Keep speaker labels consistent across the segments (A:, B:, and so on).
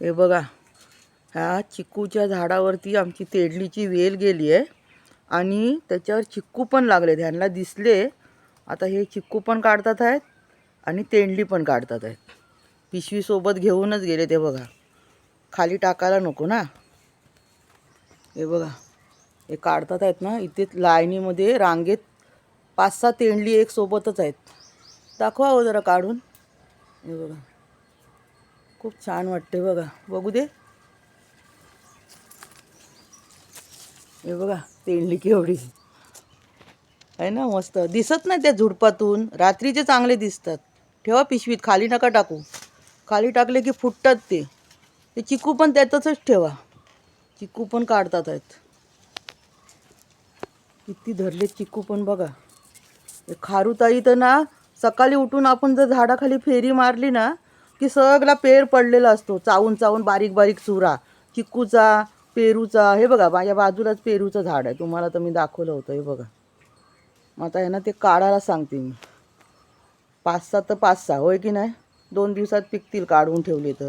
A: हे बघा ह्या चिक्कूच्या झाडावरती आमची तेडलीची वेल गेली आहे आणि त्याच्यावर चिक्कू पण लागले ह्यांना दिसले. आता हे चिक्कू पण काढतात आहेत आणि तेंडली पण काढतात आहेत. पिशवीसोबत घेऊनच गेले ते बघा. खाली टाकायला नको ना. हे बघा हे काढतात आहेत ना. इथे लाईनीमध्ये रांगेत पाच सहा तेंडली एक सोबतच आहेत. दाखवा हो जरा काढून. हे बघा. खूप छान वाटते बघा. बघू दे. हे बघा तेंडली केवढी. आहे ना मस्त. दिसत नाही त्या झुडपातून. रात्रीचे चांगले दिसतात. ठेवा पिशवीत खाली नका टाकू. खाली टाकले की फुटतात ते. ते चिकू पण त्यातच ठेवा. चिकू पण काढतात आहेत. किती धरले चिकू पण बघा. खारुताई तर ना सकाळी उठून आपण जर झाडाखाली फेरी मारली ना की सगळा पेर पडलेला असतो. चावून चावून बारीक बारीक चुरा चिक्कूचा पेरूचा. हे बघा माझ्या बाजूलाच पेरूचं झाड आहे. तुम्हाला तर मी दाखवलं होतं हे बघा. मग आता आहे ना ते काढायला सांगते मी. पाच सहा तर पाच सहा होय की नाही? दोन दिवसात पिकतील काढून ठेवले तर.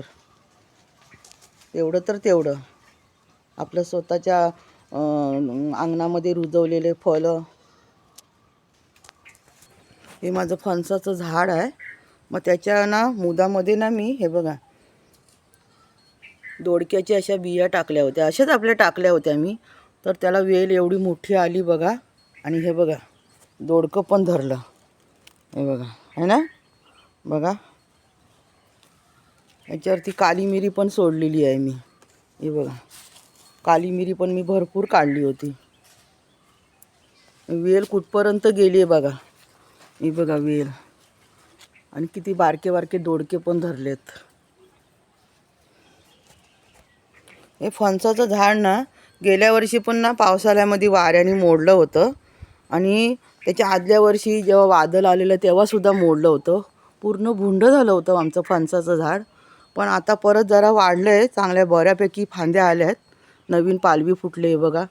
A: तेवढं तर तेवढं. आपलं स्वतःच्या अंगणामध्ये रुजवलेले फळं. हे माझं फणसाचं झाड आहे. मग त्याच्या ना मुदामध्ये ना मी हे बघा. दोडक्याच्या अशा बिया टाकल्या होत्या. अशाच आपल्या टाकल्या होत्या मी. तर त्याला वेल एवढी मोठी आली बघा. आणि हे बघा दोडकं पण धरलं. हे बघा है ना? बघा. याच्यावरती काली मिरी पण सोडलेली आहे मी. हे बघा. काली मिरी पण मी भरपूर काढली होती. वेल कुठपर्यंत गेली आहे बघा. हे बघा वेल. आणि किती बारके बारके दोडके पण धरलेत. हे फणसाचं झाड ना गेल्या वर्षी पण ना पावसाळ्यामध्ये वाऱ्याने मोडलं होतं. आणि त्याच्या आदल्या वर्षी जेव्हा वादळ आलेलं तेव्हासुद्धा मोडलं होतं. पूर्ण भुंड झालं होतं आमचं फणसाचं झाड. पण आता परत जरा वाढलं आहे चांगल्या बऱ्यापैकी फांद्या आल्या आहेत नवीन पालवी फुटले हे बघा.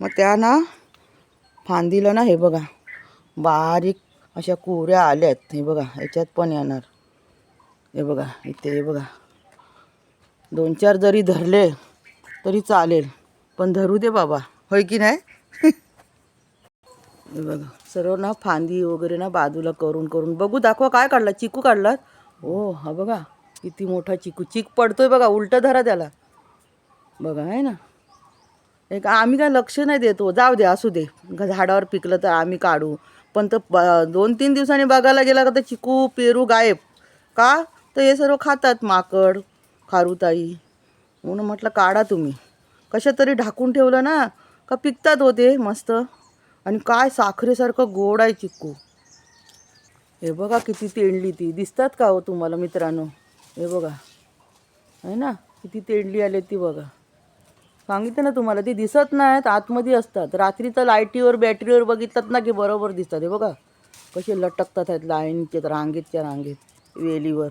A: मग त्या ना फांदीला ना हे बघा बारीक अशा कोऱ्या आल्यात. हे बघा याच्यात पण येणार. हे बघा इथे हे बघा. दोन चार जरी धरले तरी चालेल. पण धरू दे बाबा. होय की नाही? हे बघा सर्व ना फांदी वगैरे ना बाजूला करून करून. बघू दाखवा काय काढला चिकू काढलात हो हा बघा किती मोठा चिकू. चिक पडतोय बघा उलटं धरा त्याला. बघा आहे ना? एक आम्ही काय लक्ष नाही देतो हो. जाऊ दे असू दे. झाडावर पिकलं तर आम्ही काढू. पण तर ब- दोन तीन दिवसांनी बघायला गेला का तर चिकू पेरू गायब. का? तर हे सर्व खातात माकड खारुताई. म्हणून म्हटलं काढा तुम्ही. कशा तरी ढाकून ठेवलं ना का पिकतात होते मस्त. आणि काय साखरेसारखं गोड आहे चिक्कू हे बघा किती तेंडली ती. दिसतात का हो तुम्हाला मित्रांनो? हे बघा. आहे ना? किती तेंडली आले ती बघा. सांगितलं ना तुम्हाला ती दिसत नाहीत आतमध्ये असतात. रात्री तर लाईटीवर बॅटरीवर बघितलं ना की बरोबर दिसतात. हे बघा कसे लटकतात आहेत लाईनचे रांगेतच्या रांगेत वेलीवर.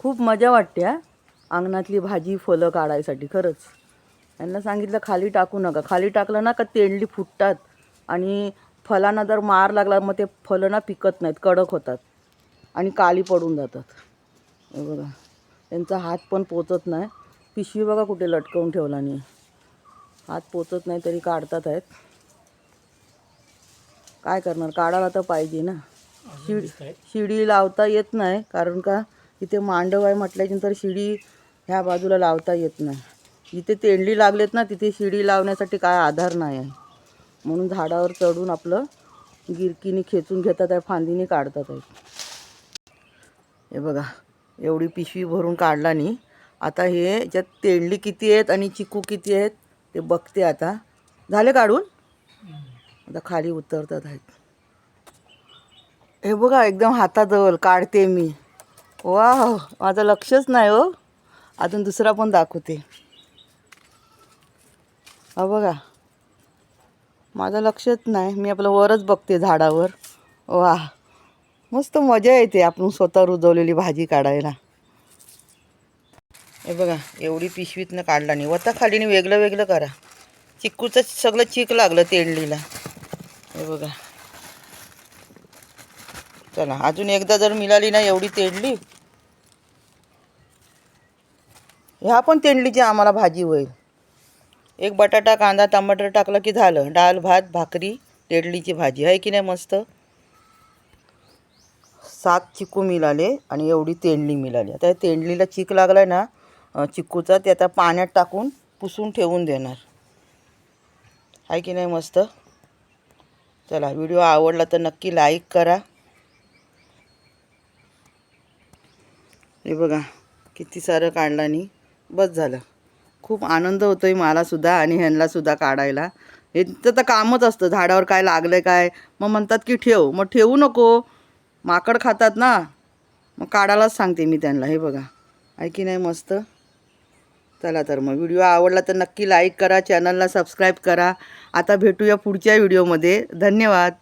A: खूप मजा वाटते हा. अंगणातली भाजी फळं काढायसाठी खरंच. यांना सांगितलं खाली टाकू नका. खाली टाकलं ना का तेंडली फुटतात. आणि फलांना जर मार लागला मग ते फलं ना पिकत नाहीत कडक होतात. आणि काली पडून जातात. बघा त्यांचा हात पण पोचत नाही. पिशवी बघा कुठे लटकवून ठेवला नाही हात पोचत नाही तरी काढतात आहेत. काय करणार? काढायला तर पाहिजे ना. शिडी शिडी लावता येत नाही कारण का इथे मांडव आहे म्हटल्यानंतर शिडी ह्या बाजूला लावता येत नाही. जिथे तेंडली लागलेत ना तिथे शिडी लावण्यासाठी काय आधार नाही आहे. म्हणून झाडावर चढून आपलं गिरकीने खेचून घेतात आहे फांदीने काढतात आहेत. हे बघा एवढी पिशवी भरून काढला नी आता हे याच्यात तेंडली किती आहेत आणि चिकू किती आहेत ते बघते आता. झाले काढून? आता खाली उतरतात आहेत. हे बघा एकदम हाताजवळ काढते मी. वा माझं लक्षच नाही हो. अजून दुसरा पण दाखवते. हा बघा. माझं लक्षच नाही. मी आपलं वरच बघते झाडावर. वा मस्त मजा येते आपण स्वतः रुजवलेली भाजी काढायला. हे बघा एवढी पिशवीतनं काढला नाही वता खालीने वेगळं वेगळं करा. चिक्कूचं सगळं चिक लागलं तेंडलीला. हे बघा. चला अजून एकदा जर मिळाली ना एवढी तेडली ह्या पण तेंडलीची आम्हाला भाजी होईल. एक बटाटा कांदा टमाटर टाकलं की झालं. डाळ भात भाकरी तेडलीची भाजी. आहे की नाही मस्त? सात चिकू मिळाले आणि एवढी तेंडली मिळाली. आता या तेंडलीला चीक लागलाय ना अं, चिकूचा ते आता पाण्यात टाकून पुसून ठेवून देणार. आहे की नाही मस्त? चला व्हिडिओ आवडला तर नक्की लाईक करा. हे बघा किती सारं काढलं आणि बस झालं. खूप आनंद होतो आहे मलासुद्धा आणि ह्यांनासुद्धा काढायला. हे तर कामच असतं. झाडावर काय लागलं काय? मग म्हणतात की ठेव. मग ठेवू नको. माकड खातात ना. मग काढायलाच सांगते मी त्यांना. हे बघा. आहे की नाही मस्त? चला तर मग. व्हिडिओ आवडला तर नक्की लाईक करा चॅनलला सबस्क्राईब करा. आता भेटूया पुढच्या व्हिडिओमध्ये धन्यवाद.